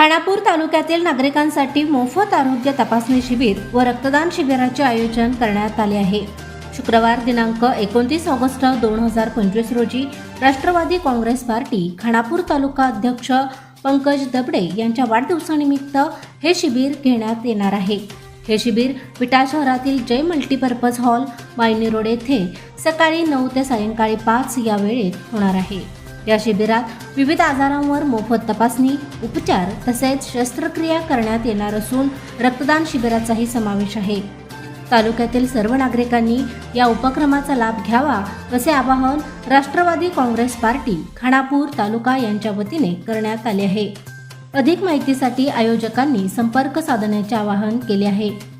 खानापूर तालुक्यातील नागरिकांसाठी मोफत आरोग्य तपासणी शिबिर व रक्तदान शिबिराचे आयोजन करण्यात आले आहे. शुक्रवार दिनांक एकोणतीस ऑगस्ट दोन हजार पंचवीस रोजी राष्ट्रवादी काँग्रेस पार्टी खानापूर तालुका अध्यक्ष पंकज दबडे यांच्या वाढदिवसानिमित्त हे शिबिर घेण्यात येणार आहे. हे शिबिर विटा शहरातील Jai multipurpose hall Mayani road येथे सकाळी नऊ ते सायंकाळी पाच या वेळेत होणार आहे. या शिबिरात विविध आजारांवर मोफत तपासणी उपचार तसेच शस्त्रक्रिया करण्यात येणार असून रक्तदान शिबिराचाही समावेश आहे. तालुक्यातील सर्व नागरिकांनी या उपक्रमाचा लाभ घ्यावा असे आवाहन राष्ट्रवादी काँग्रेस पार्टी खानापूर तालुका यांच्या वतीने करण्यात आले आहे. अधिक माहितीसाठी आयोजकांनी संपर्क साधण्याचे आवाहन केले आहे.